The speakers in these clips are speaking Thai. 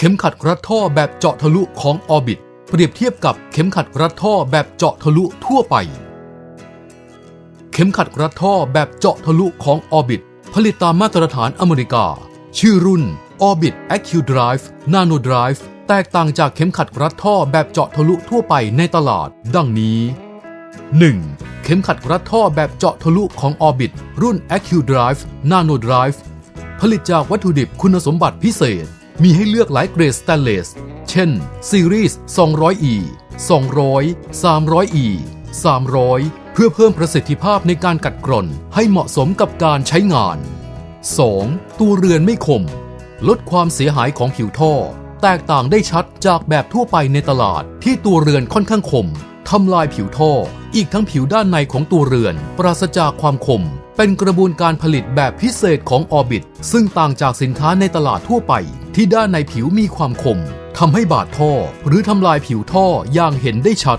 เข็มขัดรัดท่อแบบเจาะทะลุของออบิทเปรียบเทียบกับเข็มขัดรัดท่อแบบเจาะทะลุทั่วไป เข็มขัดรัดท่อแบบเจาะทะลุของออบิทผลิตตามมาตรฐานอเมริกา ชื่อรุ่น Orbit Accu Drive Nano Drive แตกต่างจากเข็มขัดรัดท่อแบบเจาะทะลุทั่วไปในตลาด ดังนี้ 1. เข็มขัดรัดท่อแบบเจาะทะลุของ Orbit รุ่น Accu Drive Nano Drive ผลิตจากวัตถุดิบคุณสมบัติพิเศษ มีให้เลือกหลายเกรดสแตนเลส เช่น ซีรีส์ 200E 200 300E 300 เพื่อเพิ่มประสิทธิภาพในการกัดกร่อนให้เหมาะสมกับการใช้งาน 2. ตัวเรือนไม่คม ลดความเสียหายของผิวท่อ แตกต่างได้ชัดจากแบบทั่วไปในตลาดที่ตัวเรือนค่อนข้างคมทำลายผิวท่อ อีกทั้งผิวด้านในของตัวเรือน ปราศจากความคม เป็นกระบวนการผลิตแบบพิเศษของออบิทซึ่งต่างจากสินค้าในตลาดทั่วไป ที่ด้านในผิวมีความคมทำให้บาดท่อ หรือทำลายผิวท่ออย่างเห็นได้ชัด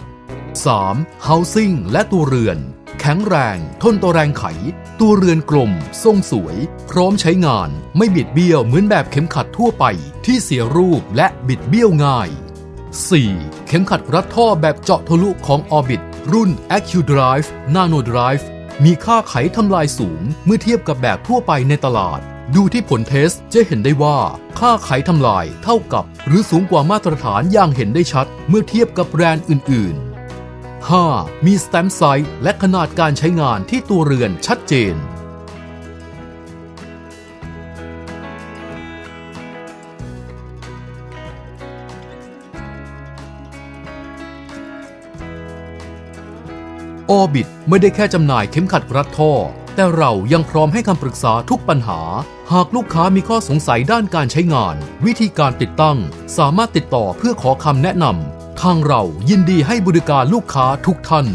3. Housing และตัวเรือน แข็งแรง ทนต่อแรงไข ตัวเรือนกลม ทรงสวย พร้อมใช้งาน ไม่บิดเบี้ยวเหมือนแบบเข็มขัดทั่วไป ที่เสียรูปและบิดเบี้ยวง่าย 4. เข็มขัดรัดท่อแบบเจาะทะลุของ Orbit รุ่น Accu Drive Nano Drive มีค่าไขทำลายสูงเมื่อเทียบกับแบบทั่วไปในตลาด ดูที่ผลเทสจะเห็นได้ว่า ค่าไขทำลายเท่ากับ หรือสูงกว่ามาตรฐานอย่างเห็นได้ชัด เมื่อเทียบกับแบรนด์อื่น ๆ 5. มีสแตมป์ไซส์และขนาดการใช้งานที่ตัวเรือนชัดเจน ออบิทไม่ได้แค่จำหน่ายเข็มขัดรัดท่อแต่เรายังพร้อมให้คำปรึกษาทุกปัญหา หากลูกค้ามีข้อสงสัยด้านการใช้งาน วิธีการติดตั้ง สามารถติดต่อเพื่อขอคำแนะนำทางเรายินดีให้บริการลูกค้าทุกท่าน